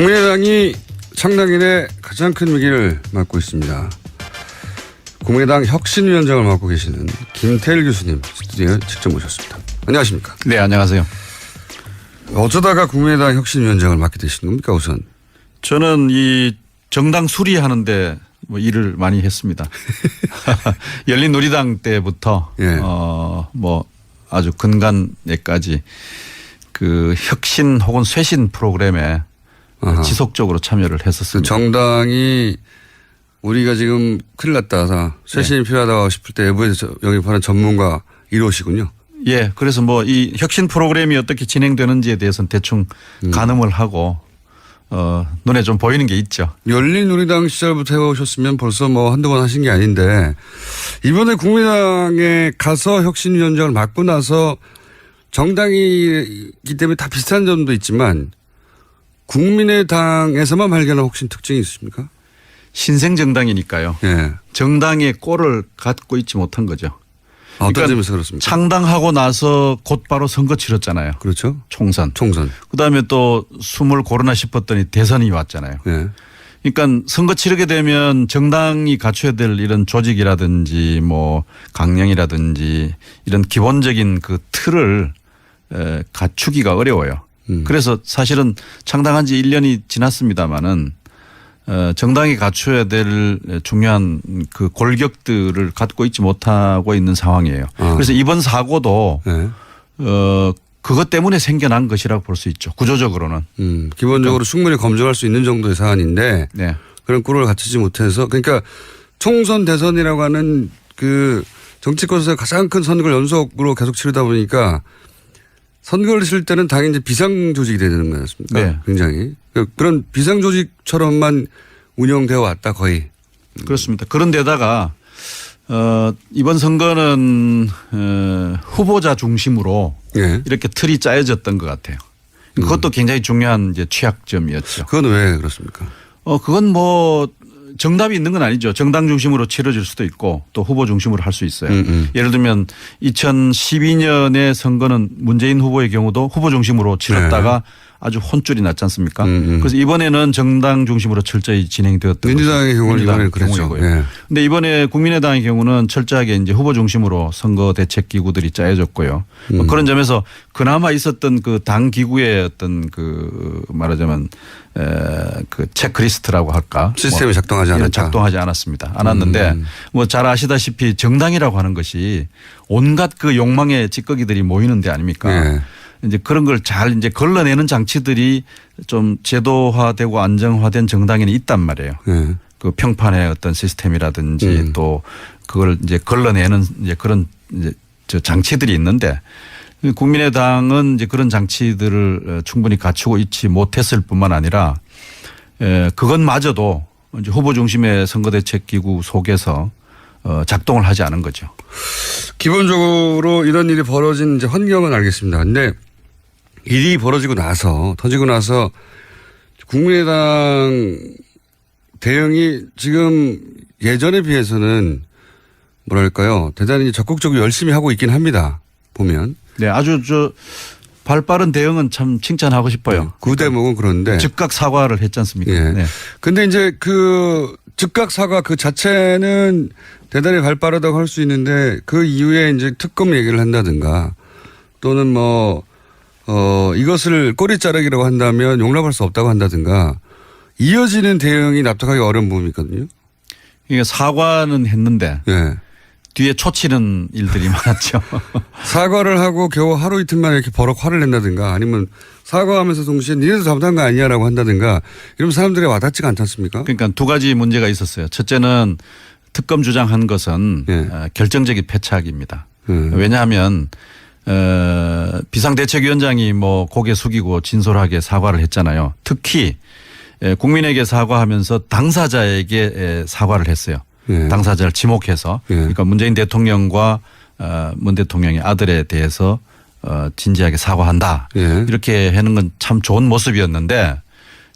국민의당이 창당일에 가장 큰 위기를 맞고 있습니다. 국민의당 혁신위원장을 맡고 계시는 김태일 교수님 스튜디오에 직접 모셨습니다. 안녕하십니까? 네, 안녕하세요. 어쩌다가 국민의당 혁신위원장을 맡게 되신 겁니까 우선? 저는 이 정당 수리하는데 뭐 일을 많이 했습니다. 열린 우리당 때부터 예. 어뭐 아주 근간에까지 그 혁신 혹은 쇄신 프로그램에 아하. 지속적으로 참여를 그 했었습니다. 정당이 우리가 지금 큰일 났다. 쇄신이 필요하다고 싶을 때 외부에서 저- 영입하는 전문가 1호시군요. 예, 그래서 뭐 이 혁신 프로그램이 어떻게 진행되는지에 대해서는 대충 음. 가늠을 하고 어 눈에 좀 보이는 게 있죠. 열린우리당 시절부터 해오셨으면 벌써 뭐 한두 번 하신 게 아닌데 이번에 국민당에 가서 혁신위원장을 맡고 나서 정당이기 때문에 다 비슷한 점도 있지만 국민의당에서만 발견한 혹시 특징이 있습니까? 신생 정당이니까요. 예. 정당의 꼴을 갖고 있지 못한 거죠. 아, 어떤 그러니까 점에서 그렇습니까? 창당하고 나서 곧바로 선거 치렀잖아요. 그렇죠. 총선. 총선. 그다음에 또 숨을 고르나 싶었더니 대선이 왔잖아요. 예. 그러니까 선거 치르게 되면 정당이 갖춰야 될 이런 조직이라든지 뭐 강령이라든지 이런 기본적인 그 틀을 에, 갖추기가 어려워요. 음. 그래서 사실은 창당한 지 1년이 지났습니다마는 어, 정당이 갖춰야 될 중요한 그 골격들을 갖고 있지 못하고 있는 상황이에요. 아. 그래서 이번 사고도 예. 어, 그것 때문에 생겨난 것이라고 볼 수 있죠. 구조적으로는. 음, 기본적으로 충분히 검증할 수 있는 정도의 사안인데 네. 그런 꿀을 갖추지 못해서 그러니까 총선 대선이라고 하는 그 정치권에서 가장 큰 선거를 연속으로 계속 치르다 보니까 선거를 치를 때는 당연히 이제 비상 조직이 되는 거였습니까? 네. 굉장히 그- 그런 비상 조직처럼만 운영되어 왔다 거의. 그렇습니다. 그런데다가 어, 이번 선거는 어, 후보자 중심으로 예. 이렇게 틀이 짜여졌던 것 같아요. 그것도 굉장히 중요한 이제 취약점이었죠. 그건 왜 그렇습니까? 어, 그건 뭐 정답이 있는 건 아니죠. 정당 중심으로 치러질 수도 있고 또 후보 중심으로 할 수 있어요. 음, 음. 예를 들면 2012년의 선거는 문재인 후보의 경우도 후보 중심으로 치렀다가 아주 혼쭐이 났지 않습니까? 네. 음, 음. 그래서 이번에는 정당 중심으로 철저히 진행되었던 민주당의 경우는 이번에는 그랬죠. 경우이고요. 예. 이번에 국민의당의 경우는 철저하게 이제 후보 중심으로 선거 대책 기구들이 짜여졌고요. 음. 뭐 그런 점에서 그나마 있었던 그 당 기구의 어떤 그 말하자면 에그 체크리스트라고 할까 시스템이 뭐 작동하지 않았다. 작동하지 않았습니다. 않았는데 음. 뭐잘 아시다시피 정당이라고 하는 것이 온갖 그 욕망의 찌꺼기들이 모이는 데 아닙니까? 예. 이제 그런 걸 잘 이제 걸러내는 장치들이 좀 제도화되고 안정화된 정당에는 있단 말이에요. 예. 그 평판의 어떤 시스템이라든지 음. 또 그걸 이제 걸러내는 이제 그런 이제 저 장치들이 있는데 국민의당은 이제 그런 장치들을 어, 충분히 갖추고 있지 못했을 뿐만 아니라 에, 그것마저도 이제 후보 중심의 선거대책기구 속에서 어, 작동을 하지 않은 거죠. 기본적으로 이런 일이 벌어진 이제 환경은 알겠습니다. 근데 일이 벌어지고 나서 터지고 나서 국민의당 대응이 지금 예전에 비해서는 뭐랄까요 대단히 적극적으로 열심히 하고 있긴 합니다. 보면 네, 아주 저 발빠른 대응은 참 칭찬하고 싶어요. 그 대목은 그런데 즉각 사과를 했지 않습니까? 예. 네. 근데 이제 그 즉각 사과 그 자체는 대단히 발빠르다고 할 수 있는데 그 이후에 이제 특검 얘기를 한다든가 또는 뭐, 어, 이것을 꼬리 자르기라고 한다면 용납할 수 없다고 한다든가 이어지는 대응이 납득하기 어려운 부분이 있거든요. 그러니까 사과는 했는데 예. 뒤에 초치는 일들이 많았죠. 사과를 하고 겨우 하루 이틀 만에 이렇게 버럭 화를 낸다든가 아니면 사과하면서 동시에 니네도 잘못한 거 아니야라고 한다든가 이러면 사람들이 와닿지가 않지 않습니까? 그러니까 두 가지 문제가 있었어요. 첫째는 특검 주장한 것은 예. 어, 결정적인 패착입니다. 음. 왜냐하면 어, 비상대책위원장이 뭐 고개 숙이고 진솔하게 사과를 했잖아요. 특히 에, 국민에게 사과하면서 당사자에게 에, 사과를 했어요. 예. 당사자를 지목해서 예. 그러니까 문재인 대통령과 어, 문 대통령의 아들에 대해서 어, 진지하게 사과한다. 예. 이렇게 하는 건 참 좋은 모습이었는데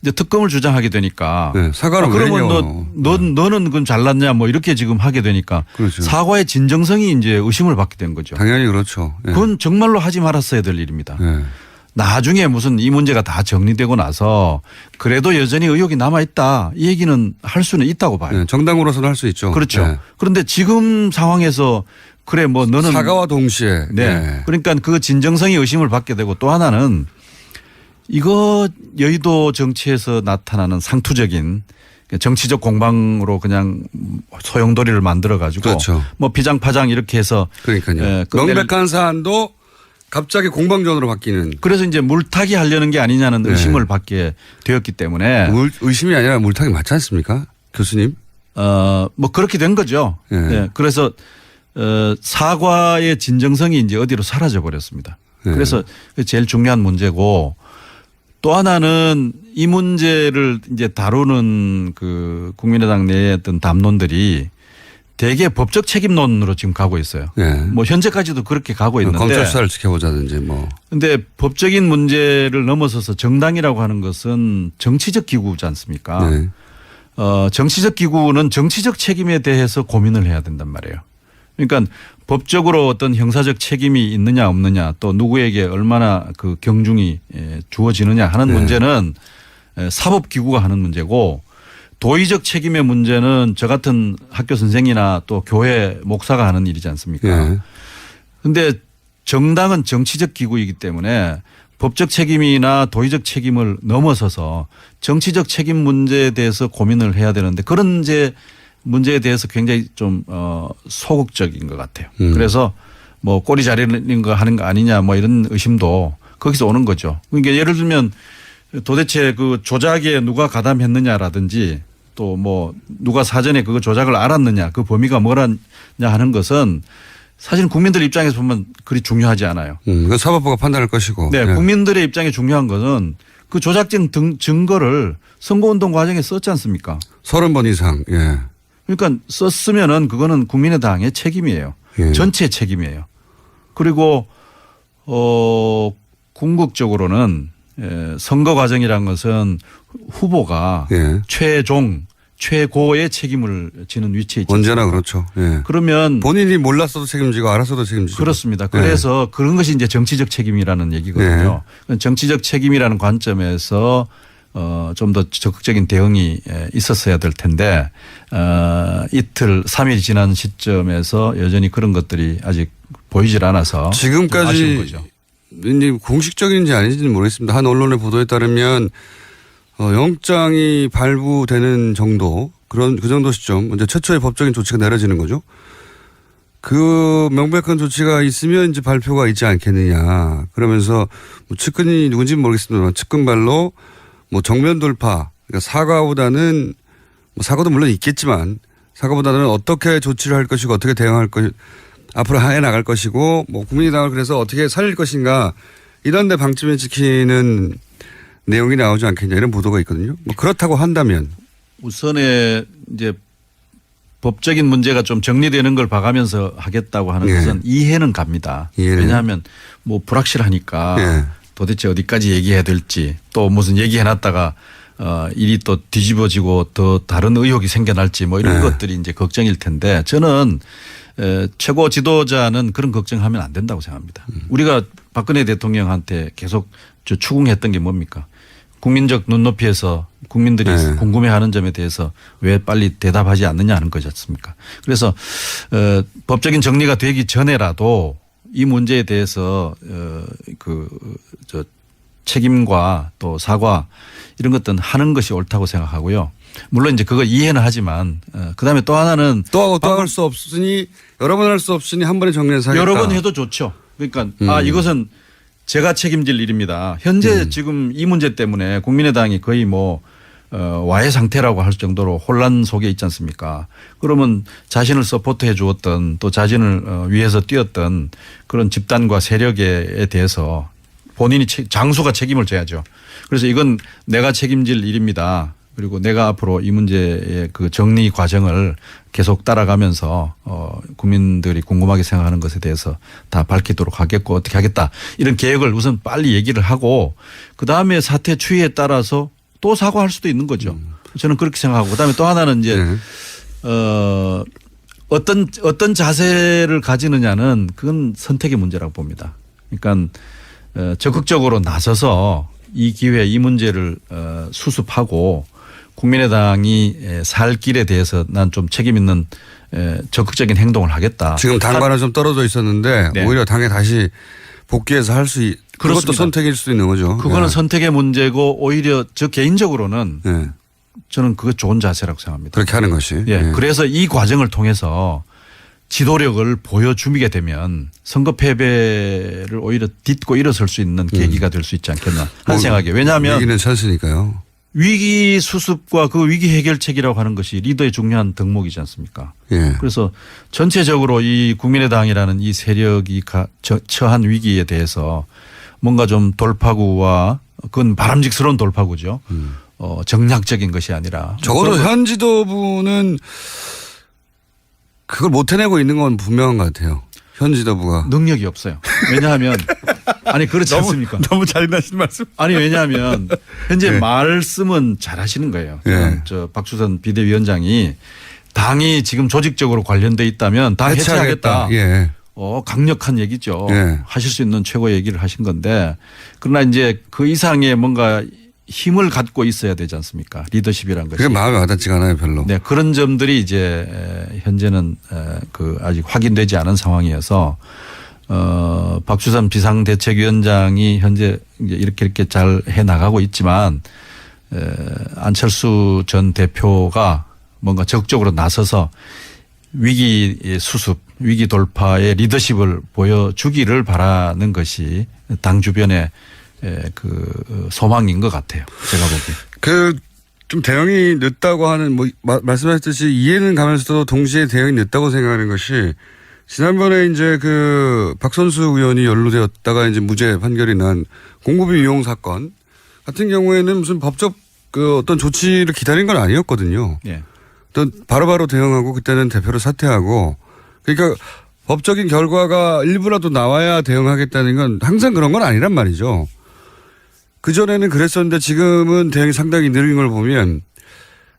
이제 특검을 주장하게 되니까 네, 사과를 아, 왜 그러면 너. 너 너는 그건 잘났냐 뭐 이렇게 지금 하게 되니까 그렇죠. 사과의 진정성이 이제 의심을 받게 된 거죠. 당연히 그렇죠. 예. 그건 정말로 하지 말았어야 될 일입니다. 예. 나중에 무슨 이 문제가 다 정리되고 나서 그래도 여전히 의혹이 남아 있다. 이 얘기는 할 수는 있다고 봐요. 네, 정당으로서는 할 수 있죠. 그렇죠. 네. 그런데 지금 상황에서 그래 뭐 너는 사과와 동시에 네. 네. 그러니까 그 진정성이 의심을 받게 되고 또 하나는 이거 여의도 정치에서 나타나는 상투적인 정치적 공방으로 그냥 소용돌이를 만들어 가지고 그렇죠. 뭐 피장파장 이렇게 해서 그러니까요. 예, 명백한 사안도 갑자기 공방전으로 바뀌는 그래서 이제 물타기 하려는 게 아니냐는 네. 의심을 받게 되었기 때문에 물, 의심이 아니라 물타기 맞지 않습니까? 교수님? 어, 뭐 그렇게 된 거죠. 예. 네. 그래서 어, 사과의 진정성이 이제 어디로 사라져 버렸습니다. 예. 그래서 그게 제일 중요한 문제고 또 하나는 이 문제를 이제 다루는 그 국민의당 내의 어떤 담론들이 대개 법적 책임론으로 지금 가고 있어요. 예. 뭐 현재까지도 그렇게 가고 있는데 검찰 수사를 지켜보자든지 뭐. 근데 법적인 문제를 넘어서서 정당이라고 하는 것은 정치적 기구지 않습니까? 네. 어, 정치적 기구는 정치적 책임에 대해서 고민을 해야 된단 말이에요. 그러니까 법적으로 어떤 형사적 책임이 있느냐 없느냐 또 누구에게 얼마나 그 경중이 예, 주어지느냐 하는 네. 문제는 예, 사법 기구가 하는 문제고 도의적 책임의 문제는 저 같은 학교 선생이나 또 교회 목사가 하는 일이지 않습니까? 예. 근데 정당은 정치적 기구이기 때문에 법적 책임이나 도의적 책임을 넘어서서 정치적 책임 문제에 대해서 고민을 해야 되는데 그런 이제 문제에 대해서 굉장히 좀 어, 소극적인 것 같아요. 음. 그래서 뭐 꼬리 자르는 거 하는 거 아니냐 뭐 이런 의심도 거기서 오는 거죠. 그러니까 예를 들면 도대체 그 조작에 누가 가담했느냐라든지 또 뭐 누가 사전에 그 조작을 알았느냐 그 범위가 뭐라냐 하는 것은 사실 국민들 입장에서 보면 그리 중요하지 않아요. 음, 그 사법부가 판단할 것이고. 네, 예. 국민들의 입장에 중요한 것은 그 조작적 등 증거를 선거운동 과정에 썼지 않습니까? 서른 번 이상. 예. 그러니까 썼으면은 그거는 국민의당의 책임이에요. 예. 전체 책임이에요. 그리고 어 궁극적으로는 에, 선거 과정이란 것은 후보가 예. 최종 최고의 책임을 지는 위치에 있죠. 언제나 그렇죠. 예. 그러면 본인이 몰랐어도 책임지고 알았어도 책임지고. 그렇습니다. 예. 그래서 그런 것이 이제 정치적 책임이라는 얘기거든요. 네. 정치적 책임이라는 관점에서 어, 좀 더 적극적인 대응이 에, 있었어야 될 텐데 어, 이틀, 3일 지난 시점에서 여전히 그런 것들이 아직 보이질 않아서 지금까지. 이제 공식적인지 아닌지는 모르겠습니다. 한 언론의 보도에 따르면 어, 영장이 발부되는 정도 그런 그 정도 시점 이제 최초의 법적인 조치가 내려지는 거죠. 그 명백한 조치가 있으면 이제 발표가 있지 않겠느냐. 그러면서 뭐 측근이 누군지는 모르겠습니다만 측근발로 뭐 정면 돌파 그러니까 사과보다는 뭐 사과도 물론 있겠지만 사과보다는 어떻게 조치를 할 것이고 어떻게 대응할 것 앞으로 해 나갈 것이고 뭐 국민의당을 그래서 어떻게 살릴 것인가 이런 데 방침을 지키는 내용이 나오지 않겠냐 이런 보도가 있거든요. 뭐 그렇다고 한다면 우선에 이제 법적인 문제가 좀 정리되는 걸 봐가면서 하겠다고 하는 예. 것은 이해는 갑니다. 이해는. 왜냐하면 뭐 불확실하니까 예. 도대체 어디까지 얘기해야 될지 또 무슨 얘기해놨다가 어 일이 또 뒤집어지고 더 다른 의혹이 생겨날지 뭐 이런 예. 것들이 이제 걱정일 텐데 저는 에, 최고 지도자는 그런 걱정하면 안 된다고 생각합니다. 음. 우리가 박근혜 대통령한테 계속 저 추궁했던 게 뭡니까? 국민적 눈높이에서 국민들이 네. 궁금해하는 점에 대해서 왜 빨리 대답하지 않느냐 하는 거지 않습니까? 그래서 어, 법적인 정리가 되기 전에라도 이 문제에 대해서 어, 어그저 책임과 또 사과 이런 것들은 하는 것이 옳다고 생각하고요. 물론 이제 그거 이해는 하지만 어, 그다음에 또 하나는 또또할 수 없으니 여러 번 할 수 없으니 한 번에 정리해서 하겠다. 여러 번 해도 좋죠. 그러니까 아 음. 이것은 제가 책임질 일입니다. 현재 음. 지금 이 문제 때문에 국민의당이 거의 뭐 어, 와해 상태라고 할 정도로 혼란 속에 있지 않습니까? 그러면 자신을 서포트해 주었던 또 자신을 어, 위해서 뛰었던 그런 집단과 세력에 대해서 본인이 책- 장수가 책임을 져야죠. 그래서 이건 내가 책임질 일입니다. 그리고 내가 앞으로 이 문제의 그 정리 과정을 계속 따라가면서 어 국민들이 궁금하게 생각하는 것에 대해서 다 밝히도록 하겠고 어떻게 하겠다 이런 계획을 우선 빨리 얘기를 하고 그 다음에 사태 추이에 따라서 또 사과할 수도 있는 거죠. 저는 그렇게 생각하고 그다음에 또 하나는 이제 네. 어 어떤 어떤 자세를 가지느냐는 그건 선택의 문제라고 봅니다. 그러니까 어, 적극적으로 나서서 이 기회 이 문제를 어, 수습하고 국민의당이 에, 살 길에 대해서 난 좀 책임 있는 에, 적극적인 행동을 하겠다. 지금 당과는 좀 떨어져 있었는데 네. 오히려 당에 다시 복귀해서 할수 있. 그것도 그렇습니다. 선택일 수도 있는 거죠. 그거는 예. 선택의 문제고 오히려 저 개인적으로는 예. 저는 그거 좋은 자세라고 생각합니다. 그렇게 하는 것이. 예. 예. 그래서 이 과정을 통해서 지도력을 보여주게 되면 선거 패배를 오히려 딛고 일어설 수 있는 계기가 될 수 있지 않겠나 하는 뭐, 생각이에요. 왜냐하면 위기는 찬스니까요. 위기 수습과 그 위기 해결책이라고 하는 것이 리더의 중요한 덕목이지 않습니까? 예. 그래서 전체적으로 이 국민의당이라는 이 세력이 처한 위기에 대해서 뭔가 좀 돌파구와 그건 바람직스러운 돌파구죠. 어, 정략적인 것이 아니라 음. 적어도 현 지도부는 그걸 못 해내고 있는 건 분명한 것 같아요. 현 지도부가. 능력이 없어요. 왜냐하면 아니 그렇지 않습니까? 너무 잔인하신 말씀. 아니 왜냐하면 현재 예. 말씀은 잘하시는 거예요. 예. 저 박수선 비대위원장이 당이 지금 조직적으로 관련돼 있다면 당 해체하겠다. 예. 어, 강력한 얘기죠. 예. 하실 수 있는 최고 얘기를 하신 건데 그러나 이제 그 이상의 뭔가 힘을 갖고 있어야 되지 않습니까? 리더십이란 것이. 그게 마음에 와닿지가 않아요, 별로. 네, 그런 점들이 이제 에, 현재는 에, 그 아직 확인되지 않은 상황이어서 어, 박주선 비상대책위원장이 현재 이렇게 이렇게 잘 해 나가고 있지만 에, 안철수 전 대표가 뭔가 적극적으로 나서서 위기 수습, 위기 돌파의 리더십을 보여주기를 바라는 것이 당 주변의 에, 그 소망인 것 같아요. 제가 보기에. 그 좀 대응이 늦다고 하는 뭐 마- 말씀하셨듯이 이해는 가면서도 동시에 대응이 늦다고 생각하는 것이 지난번에 이제 그 박선수 의원이 연루되었다가 이제 무죄 판결이 난 공급비 이용 사건 같은 경우에는 무슨 법적 그 어떤 조치를 기다린 건 아니었거든요. 예. 또 바로바로 대응하고 그때는 대표를 사퇴하고 그러니까 법적인 결과가 일부라도 나와야 대응하겠다는 건 항상 그런 건 아니란 말이죠. 그전에는 그랬었는데 지금은 대응이 상당히 느린 걸 보면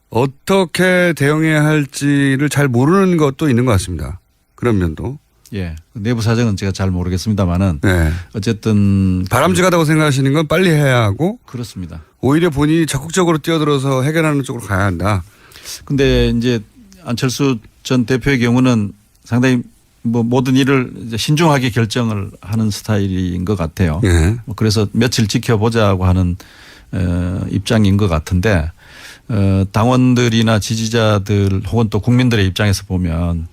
어떻게 대응해야 할지를 잘 모르는 것도 있는 것 같습니다. 그런 면도. 예. 내부 사정은 제가 잘 모르겠습니다만은 네. 어쨌든 바람직하다고 생각하시는 건 빨리 해야 하고 그렇습니다. 오히려 본인이 적극적으로 뛰어들어서 해결하는 쪽으로 가야 한다. 근데 이제 안철수 전 대표의 경우는 상당히 뭐 모든 일을 신중하게 결정을 하는 스타일인 것 같아요. 예. 뭐 그래서 며칠 지켜보자고 하는 어, 입장인 것 같은데 어, 당원들이나 지지자들 혹은 또 국민들의 입장에서 보면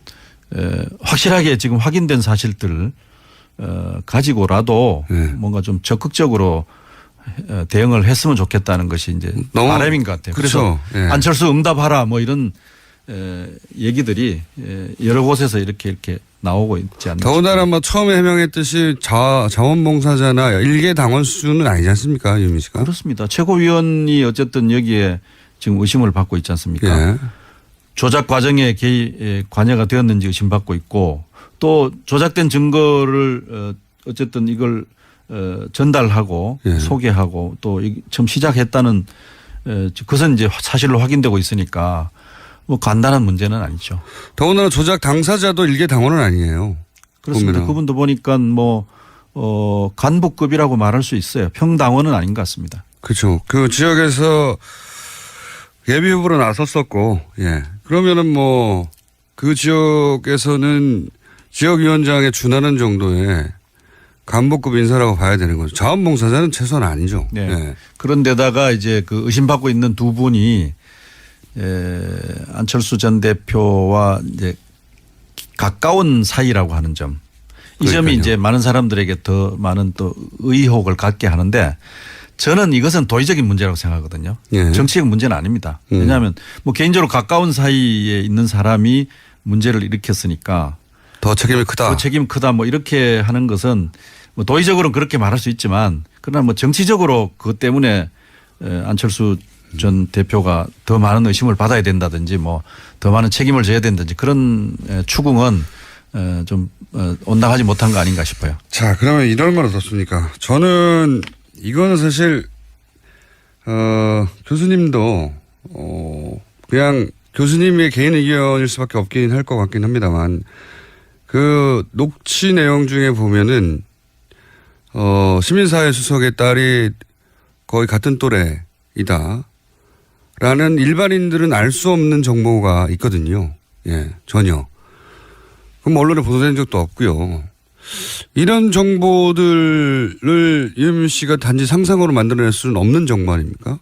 에, 확실하게 지금 확인된 사실들 어, 가지고라도 네. 뭔가 좀 적극적으로 어, 대응을 했으면 좋겠다는 것이 이제 바람인 것 같아요. 그렇죠. 그래서 예. 안철수 응답하라 뭐 이런 에, 얘기들이 에, 여러 곳에서 이렇게 이렇게 나오고 있지 않나. 더군다나 뭐 처음에 해명했듯이 자, 자원봉사자나 일개 당원 수준은 아니지 않습니까, 유민 씨가? 그렇습니다. 최고위원이 어쨌든 여기에 지금 의심을 받고 있지 않습니까? 예. 조작 과정에 에, 관여가 되었는지 의심받고 있고 또 조작된 증거를 어, 어쨌든 이걸 어, 전달하고 예. 소개하고 또 이- 처음 시작했다는 에, 그것은 이제 사실로 확인되고 있으니까 뭐 간단한 문제는 아니죠. 더군다나 조작 당사자도 일개 당원은 아니에요. 그렇습니다. 보면은. 그분도 보니까 뭐 어, 간부급이라고 말할 수 있어요. 평당원은 아닌 것 같습니다. 그렇죠. 그 지역에서 예비 후보로 나섰었고, 예. 그러면은 뭐 그 지역에서는 지역위원장에 준하는 정도의 간부급 인사라고 봐야 되는 거죠. 자원봉사자는 최소한 아니죠. 네. 예. 그런데다가 이제 그 의심받고 있는 두 분이 에, 안철수 전 대표와 이제 가까운 사이라고 하는 점. 이 점이 그러니까요. 이제 많은 사람들에게 더 많은 또 의혹을 갖게 하는데 저는 이것은 도의적인 문제라고 생각하거든요. 예. 정치적 문제는 아닙니다. 음. 왜냐하면 뭐 개인적으로 가까운 사이에 있는 사람이 문제를 일으켰으니까 더 책임이 크다. 그 책임 크다 뭐 이렇게 하는 것은 뭐 도의적으로는 그렇게 말할 수 있지만 그러나 뭐 정치적으로 그것 때문에 에, 안철수 전 대표가 더 많은 의심을 받아야 된다든지 뭐 더 많은 책임을 져야 된다든지 그런 에, 추궁은 에, 좀 어, 온당하지 못한 거 아닌가 싶어요. 자, 그러면 이런 말 어떻습니까? 저는 이거는 사실 어, 교수님도 어, 그냥 교수님의 개인 의견일 수밖에 없긴 할 것 같긴 합니다만 그 녹취 내용 중에 보면은 어, 시민사회 수석의 딸이 거의 같은 또래이다. 라는 일반인들은 알 수 없는 정보가 있거든요. 예, 전혀. 그럼 언론에 보도된 적도 없고요. 이런 정보들을 이현민 씨가 단지 상상으로 만들어낼 수는 없는 정보 아닙니까?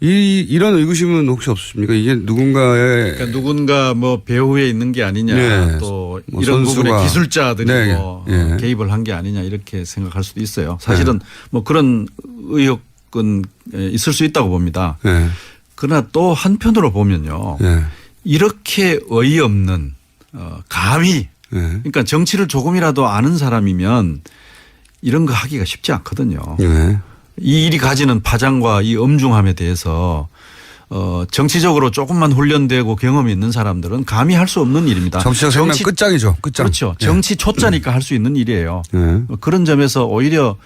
이, 이런 의구심은 혹시 없으십니까? 이게 누군가의 그러니까 누군가 뭐 배후에 있는 게 아니냐 네. 또 뭐 이런 선수가. 부분에 기술자들이 네. 뭐 예. 개입을 한 게 아니냐 이렇게 생각할 수도 있어요. 사실은 뭐 그런 의혹 은 있을 수 있다고 봅니다. 예, 그러나 또 한편으로 보면요. 예, 이렇게 어이없는 어, 감히 예, 그러니까 정치를 조금이라도 아는 사람이면 이런 거 하기가 쉽지 않거든요. 예. 이 일이 가지는 파장과 이 엄중함에 대해서 어 정치적으로 조금만 훈련되고 경험이 있는 사람들은 감히 할 수 없는 일입니다. 정치적 정치- 끝장이죠. 끝장. 그렇죠. 정치 초짜니까 할 수 있는 일이에요. 예. 그런 점에서 오히려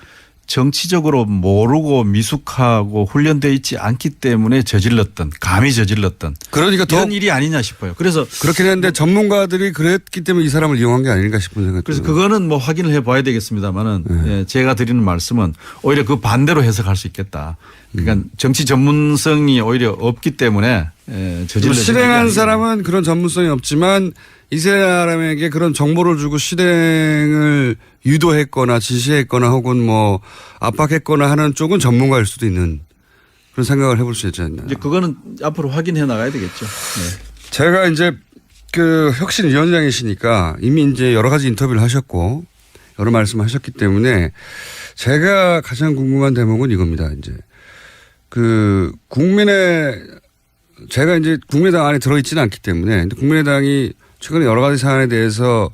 정치적으로 모르고 미숙하고 훈련되어 있지 않기 때문에 저질렀던 감히 저질렀던 그러니까 더 이런 일이 아니냐 싶어요. 그래서 그렇긴 했는데 전문가들이 그랬기 때문에 이 사람을 이용한 게 아닌가 싶은 생각이 그래서 들어요. 그거는 뭐 확인을 해봐야 되겠습니다만은 네. 예, 제가 드리는 말씀은 오히려 그 반대로 해석할 수 있겠다. 그러니까 음. 정치 전문성이 오히려 없기 때문에 예, 저질러 실행한 사람은 그런 전문성이 없지만 이 사람에게 그런 정보를 주고 실행을 유도했거나 지시했거나 혹은 뭐 압박했거나 하는 쪽은 전문가일 수도 있는 그런 생각을 해볼 수 있지 않나. 이제 그거는 앞으로 확인해 나가야 되겠죠. 네. 제가 이제 그 혁신위원장이시니까 이미 이제 여러 가지 인터뷰를 하셨고 여러 말씀을 하셨기 때문에 제가 가장 궁금한 대목은 이겁니다. 이제 그 국민의 제가 이제 국민의당 안에 들어있지는 않기 때문에 국민의당이 최근에 여러 가지 사안에 대해서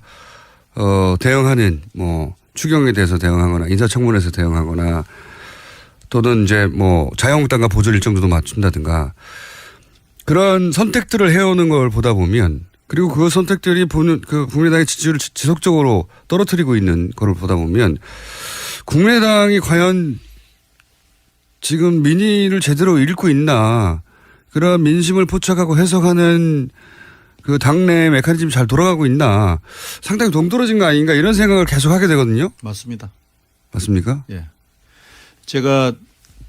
어 대응하는 뭐 추경에 대해서 대응하거나 인사청문회에서 대응하거나 또는 이제 뭐 자유한국당과 보조 일정도도 맞춘다든가 그런 선택들을 해오는 걸 보다 보면 그리고 그 선택들이 보는 그 국민의당의 지지율을 지- 지속적으로 떨어뜨리고 있는 거를 보다 보면 국민의당이 과연 지금 민의를 제대로 읽고 있나 그런 민심을 포착하고 해석하는 그 당내 메커니즘이 잘 돌아가고 있나 상당히 동떨어진 거 아닌가 이런 생각을 계속 하게 되거든요. 맞습니다. 맞습니까? 예. 제가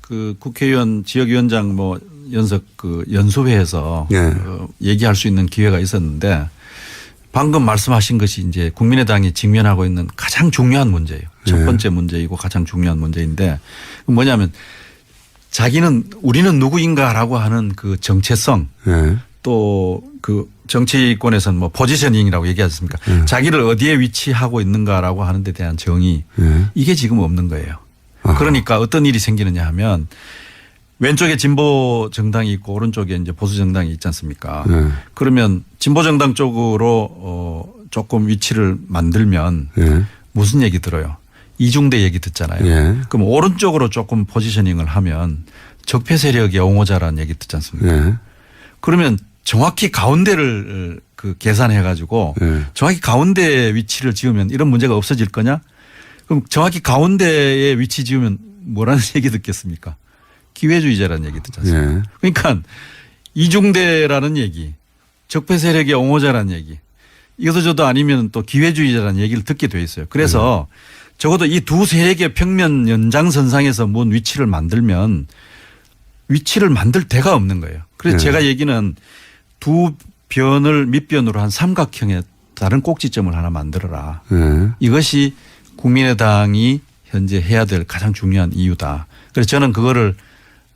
그 국회의원 지역위원장 뭐 연석 그 연수회에서 예. 어, 얘기할 수 있는 기회가 있었는데 방금 말씀하신 것이 이제 국민의당이 직면하고 있는 가장 중요한 문제예요. 첫 예. 번째 문제이고 가장 중요한 문제인데 뭐냐면 자기는 우리는 누구인가라고 하는 그 정체성 예. 또그 정치권에서는 뭐 포지셔닝이라고 얘기하지 않습니까? 예. 자기를 어디에 위치하고 있는가라고 하는 데 대한 정의 예. 이게 지금 없는 거예요. 아하. 그러니까 어떤 일이 생기느냐 하면 왼쪽에 진보 정당이 있고 오른쪽에 이제 보수 정당이 있지 않습니까? 예. 그러면 진보 정당 쪽으로 어 조금 위치를 만들면 예. 무슨 얘기 들어요? 이중대 얘기 듣잖아요. 예. 그럼 오른쪽으로 조금 포지셔닝을 하면 적폐 세력의 옹호자라는 얘기 듣지 않습니까? 예. 그러면 정확히 가운데를 그 계산해 가지고 예. 정확히 가운데 위치를 지으면 이런 문제가 없어질 거냐? 그럼 정확히 가운데에 위치 지으면 뭐라는 얘기 듣겠습니까? 기회주의자라는 얘기 듣지 않습니까? 예. 그러니까 이중대라는 얘기, 적폐 세력의 옹호자라는 얘기, 이것도 저도 아니면 또 기회주의자라는 얘기를 듣게 돼 있어요. 그래서 적어도 이 두 세력의 평면 연장선상에서 뭔 위치를 만들면 위치를 만들 데가 없는 거예요. 그래서 네. 제가 얘기는 두 변을 밑변으로 한 삼각형의 다른 꼭지점을 하나 만들어라. 예. 이것이 국민의당이 현재 해야 될 가장 중요한 이유다. 그래서 저는 그거를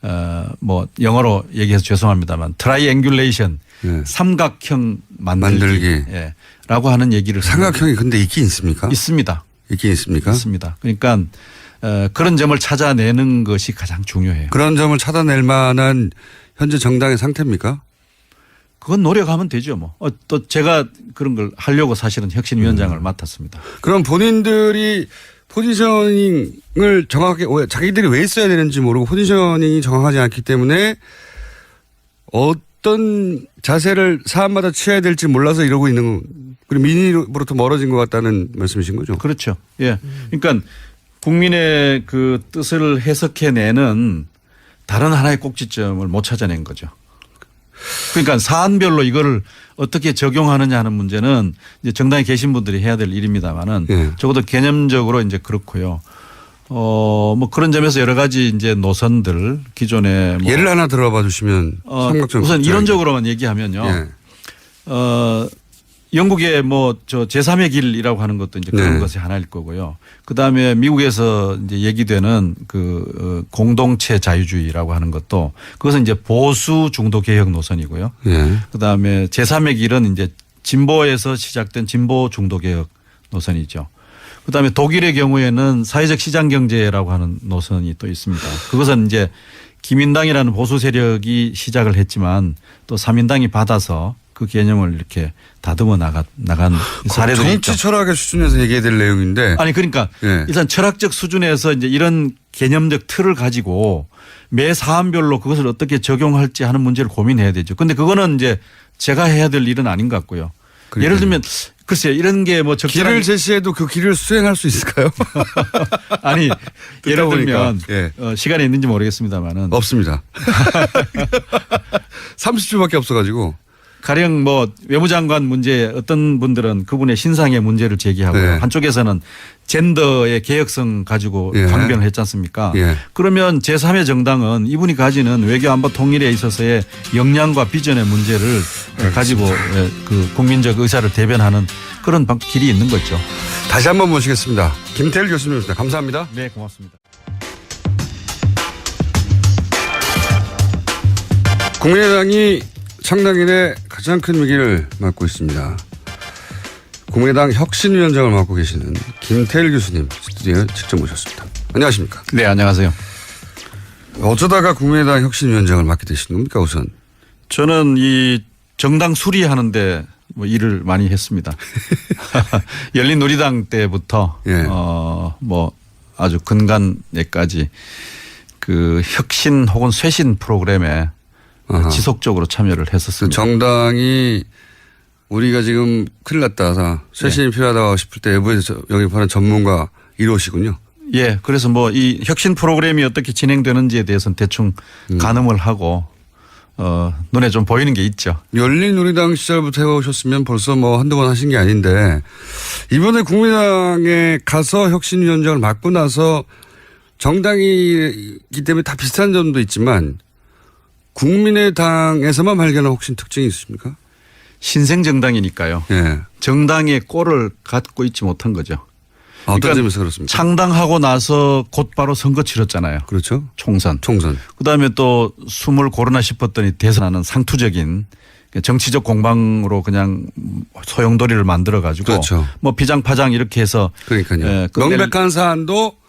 어뭐 영어로 얘기해서 죄송합니다만 트라이앵귤레이션 예. 삼각형 만들기, 만들기. 예. 라고 하는 얘기를 삼각형이 근데 있긴 있습니까? 있습니다. 있긴 있습니까? 있습니다. 그러니까 어, 그런 점을 찾아내는 것이 가장 중요해요. 그런 점을 찾아낼 만한 현재 정당의 상태입니까? 그건 노력하면 되죠 뭐. 어, 또 제가 그런 걸 하려고 사실은 혁신위원장을 음. 맡았습니다. 그럼 본인들이 포지셔닝을 정확하게 왜 자기들이 왜 써야 되는지 모르고 포지셔닝이 정확하지 않기 때문에 어떤 자세를 사안마다 취해야 될지 몰라서 이러고 있는 그리고 민의로부터 멀어진 것 같다는 말씀이신 거죠? 그렇죠. 예. 그러니까 국민의 그 뜻을 해석해내는 다른 하나의 꼭지점을 못 찾아낸 거죠. 그러니까 사안별로 이거를 어떻게 적용하느냐 하는 문제는 이제 정당에 계신 분들이 해야 될 일입니다만은 예. 적어도 개념적으로 이제 그렇고요. 어, 뭐 그런 점에서 여러 가지 이제 노선들 기존에 뭐 예를 하나 들어봐 주시면 어, 우선. 이론적으로만 얘기하면요. 예. 어, 영국의 뭐 저 제3의 길이라고 하는 것도 이제 그런 네. 것이 하나일 거고요. 그 다음에 미국에서 이제 얘기되는 그 어, 공동체 자유주의라고 하는 것도 그것은 이제 보수 중도 개혁 노선이고요. 예. 그 다음에 제3의 길은 이제 진보에서 시작된 진보 중도 개혁 노선이죠. 그 다음에 독일의 경우에는 사회적 시장 경제라고 하는 노선이 또 있습니다. 그것은 이제 기민당이라는 보수 세력이 시작을 했지만 또 사민당이 받아서 그 개념을 이렇게 다듬어 나가, 나간 사례들이 정치 있죠. 철학의 수준에서 얘기해야 될 내용인데 아니 그러니까 예. 일단 철학적 수준에서 이제 이런 개념적 틀을 가지고 매 사안별로 그것을 어떻게 적용할지 하는 문제를 고민해야 되죠. 근데 그거는 이제 제가 해야 될 일은 아닌 것 같고요. 그러니까요. 예를 들면 글쎄요 이런 게 뭐 적절한 길을 제시해도 그 길을 수행할 수 있을까요? 아니 예를 보니까. 들면 예. 어, 시간이 있는지 모르겠습니다만은 없습니다. 30초밖에 없어가지고 가령 뭐 외무장관 문제 어떤 분들은 그분의 신상의 문제를 제기하고요. 네. 한쪽에서는 젠더의 개혁성 가지고 예. 강변을 했지 않습니까? 예. 그러면 제3의 정당은 이분이 가지는 외교 안보 통일에 있어서의 역량과 비전의 문제를 가지고 예, 그 국민적 의사를 대변하는 그런 방- 길이 있는 거죠. 다시 한번 모시겠습니다. 김태일 교수님입니다. 감사합니다. 네, 고맙습니다. 국민의당이 창당 이래 가장 큰 위기를 맞고 있습니다. 국민의당 혁신위원장을 맡고 계시는 김태일 교수님 스튜디오에 직접 모셨습니다. 안녕하십니까. 네, 안녕하세요. 어쩌다가 국민의당 혁신위원장을 맡게 되신 겁니까 우선? 저는 이 정당 수리하는데 뭐 일을 많이 했습니다. 열린 우리당 때부터 예. 어뭐 아주 근간에까지 그 혁신 혹은 쇄신 프로그램에 아하. 지속적으로 참여를 그 했었습니다. 정당이 우리가 지금 큰일 났다. 쇄신이 필요하다고 싶을 때 외부에서 영입하는 전문가 1호시군요. 예, 그래서 뭐 이 혁신 프로그램이 어떻게 진행되는지에 대해서는 대충 음. 가늠을 하고 어 눈에 좀 보이는 게 있죠. 열린우리당 시절부터 해오셨으면 벌써 뭐 한두 번 하신 게 아닌데 이번에 국민당에 가서 혁신위원장을 맡고 나서 정당이기 때문에 다 비슷한 점도 있지만 국민의당에서만 발견한 혁신 특징이 있습니까? 신생 정당이니까요. 예. 정당의 꼴을 갖고 있지 못한 거죠. 아, 어떤 그러니까 점에서 그렇습니까? 창당하고 나서 곧바로 선거 치렀잖아요. 그렇죠. 총선. 총선. 그다음에 또 숨을 고르나 싶었더니 대선하는 상투적인 정치적 공방으로 그냥 소용돌이를 만들어 가지고 그렇죠. 뭐 피장파장 이렇게 해서 그러니까요. 예, 명백한 사안도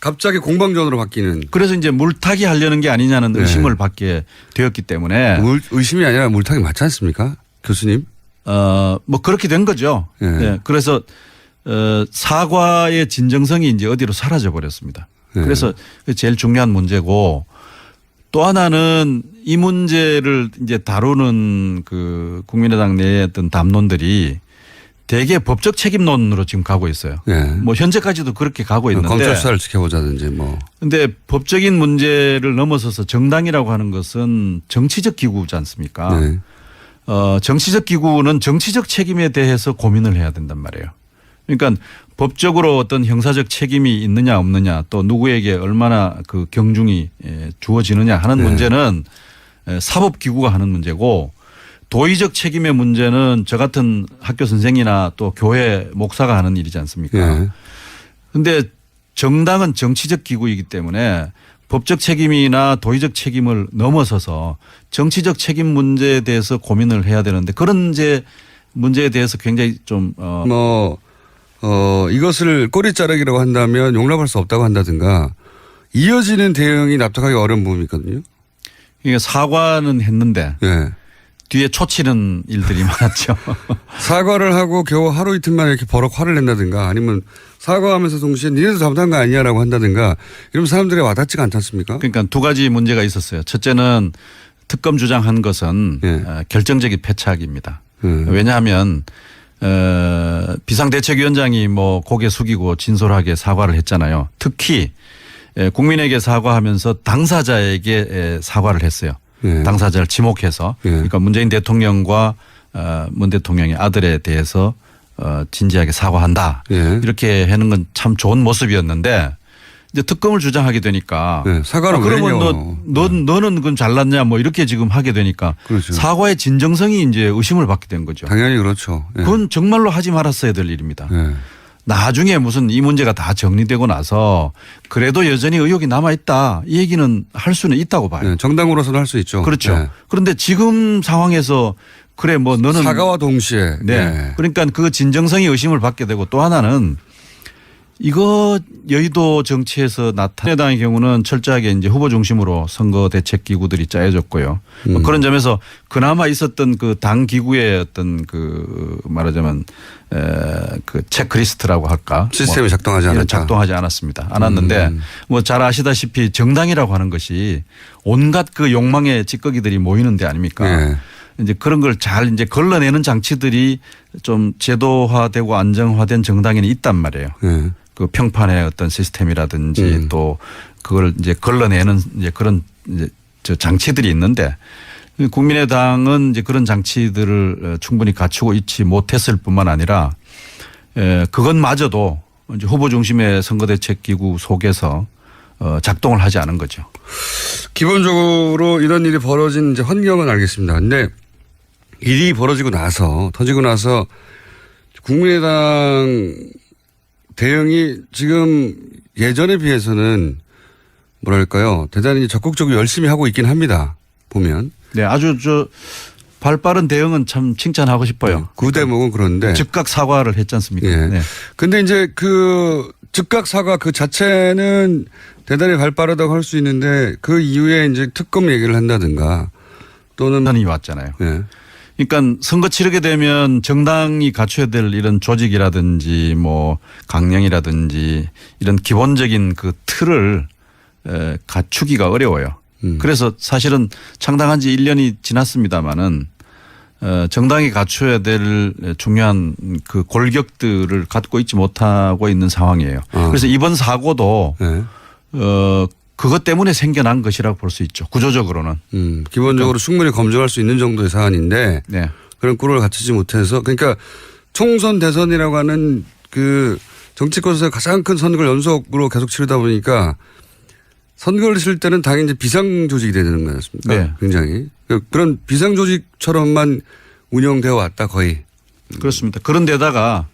갑자기 공방전으로 바뀌는 그래서 이제 물타기 하려는 게 아니냐는 네. 의심을 받게 되었기 때문에 물- 의심이 아니라 물타기 맞지 않습니까? 교수님? 어뭐 그렇게 된 거죠. 예. 예. 그래서 어 사과의 진정성이 이제 어디로 사라져 버렸습니다. 예. 그래서 그게 제일 중요한 문제고 또 하나는 이 문제를 이제 다루는 그 국민의당 내의 어떤 담론들이 대개 법적 책임론으로 지금 가고 있어요. 예. 뭐 현재까지도 그렇게 가고 있는데 검찰 수사를 지켜보자든지 뭐. 근데 법적인 문제를 넘어서서 정당이라고 하는 것은 정치적 기구지 않습니까? 네. 어, 정치적 기구는 정치적 책임에 대해서 고민을 해야 된단 말이에요. 그러니까 법적으로 어떤 형사적 책임이 있느냐 없느냐 또 누구에게 얼마나 그 경중이 예, 주어지느냐 하는 네. 문제는 예, 사법 기구가 하는 문제고 도의적 책임의 문제는 저 같은 학교 선생이나 또 교회 목사가 하는 일이지 않습니까? 예. 근데 정당은 정치적 기구이기 때문에 법적 책임이나 도의적 책임을 넘어서서 정치적 책임 문제에 대해서 고민을 해야 되는데 그런 이제 문제에 대해서 굉장히 좀 어, 뭐, 어, 이것을 꼬리 자르기라고 한다면 용납할 수 없다고 한다든가 이어지는 대응이 납득하기 어려운 부분이 있거든요. 이게 사과는 했는데 예. 뒤에 초치는 일들이 많았죠. 사과를 하고 겨우 하루 이틀 만에 이렇게 버럭 화를 낸다든가 아니면 사과하면서 동시에 니네도 잘못한 거 아니야라고 한다든가 이러면 사람들이 와닿지가 않지 않습니까? 그러니까 두 가지 문제가 있었어요. 첫째는 특검 주장한 것은 예. 어, 결정적인 패착입니다. 음. 왜냐하면 어, 비상대책위원장이 뭐 고개 숙이고 진솔하게 사과를 했잖아요. 특히 에, 국민에게 사과하면서 당사자에게 에, 사과를 했어요. 예. 당사자를 지목해서 예. 그러니까 문재인 대통령과 어, 문 대통령의 아들에 대해서 어, 진지하게 사과한다. 예. 이렇게 하는 건 참 좋은 모습이었는데 이제 특검을 주장하게 되니까 네, 사과는 아, 왜 그러면. 너, 너 너는 그건 잘났냐 뭐 이렇게 지금 하게 되니까 그렇죠. 사과의 진정성이 이제 의심을 받게 된 거죠. 당연히 그렇죠. 예. 그건 정말로 하지 말았어야 될 일입니다. 예. 나중에 무슨 이 문제가 다 정리되고 나서 그래도 여전히 의혹이 남아 있다 이 얘기는 할 수는 있다고 봐요. 예, 정당으로서는 할 수 있죠. 그렇죠. 예. 그런데 지금 상황에서 그래 뭐 너는 사과와 동시에 네. 예. 그러니까 그 진정성이 의심을 받게 되고 또 하나는 이거 여의도 정치에서 나타난 당의 경우는 철저하게 이제 후보 중심으로 선거 대책 기구들이 짜여졌고요. 음. 뭐 그런 점에서 그나마 있었던 그 당 기구의 어떤 그 말하자면 에그 체크리스트라고 할까 시스템이 뭐 작동하지 이런 않았다. 작동하지 않았습니다. 않았는데 음. 뭐잘 아시다시피 정당이라고 하는 것이 온갖 그 욕망의 찌꺼기들이 모이는 데 아닙니까? 예. 이제 그런 걸 잘 이제 걸러내는 장치들이 좀 제도화되고 안정화된 정당에는 있단 말이에요. 예. 그 평판의 어떤 시스템이라든지 음. 또 그걸 이제 걸러내는 이제 그런 이제 저 장치들이 있는데 국민의당은 이제 그런 장치들을 어, 충분히 갖추고 있지 못했을 뿐만 아니라 에, 그것마저도 이제 후보 중심의 선거대책 기구 속에서 어, 작동을 하지 않은 거죠. 기본적으로 이런 일이 벌어진 이제 환경은 알겠습니다. 근데 일이 벌어지고 나서 터지고 나서 국민의당 대응이 지금 예전에 비해서는 뭐랄까요 대단히 적극적으로 열심히 하고 있긴 합니다. 보면 네, 아주 저 발빠른 대응은 참 칭찬하고 싶어요. 그 대목은 그런데 즉각 사과를 했지 않습니까? 예. 네. 근데 이제 그 즉각 사과 그 자체는 대단히 발빠르다고 할 수 있는데 그 이후에 이제 특검 얘기를 한다든가 또는 판단이 왔잖아요. 예. 그러니까 선거 치르게 되면 정당이 갖춰야 될 이런 조직이라든지 뭐 강령이라든지 이런 기본적인 그 틀을 에, 갖추기가 어려워요. 음. 그래서 사실은 창당한 지 1년이 지났습니다마는 어, 정당이 갖춰야 될 중요한 그 골격들을 갖고 있지 못하고 있는 상황이에요. 아. 그래서 이번 사고도 예. 어, 그것 때문에 생겨난 것이라고 볼 수 있죠. 구조적으로는. 음, 기본적으로 충분히 검증할 수 있는 정도의 사안인데 네. 그런 꿀을 갖추지 못해서 그러니까 총선 대선이라고 하는 그 정치권에서 가장 큰 선거를 연속으로 계속 치르다 보니까 선거를 치를 때는 당연히 이제 비상 조직이 되는 거 아니었습니까? 네. 굉장히. 그- 그런 비상 조직처럼만 운영되어 왔다 거의. 그렇습니다. 그런데다가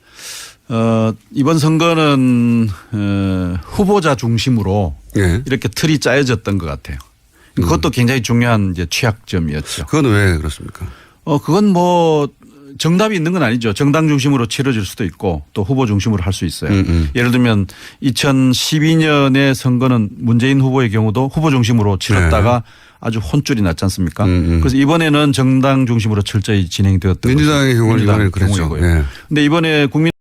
어, 이번 선거는 어, 후보자 중심으로 예. 이렇게 틀이 짜여졌던 것 같아요. 그것도 굉장히 중요한 이제 취약점이었죠. 그건 왜 그렇습니까? 어, 그건 뭐 정답이 있는 건 아니죠. 정당 중심으로 치러질 수도 있고 또 후보 중심으로 할 수 있어요. 음, 음. 예를 들면 2012년의 선거는 문재인 후보의 경우도 후보 중심으로 치렀다가 아주 혼쭐이 났지 않습니까? 네. 음, 음. 그래서 이번에는 정당 중심으로 철저히 진행되었던 민주당의 경우는 이번에는 그랬죠. 예. 근데 이번에 국민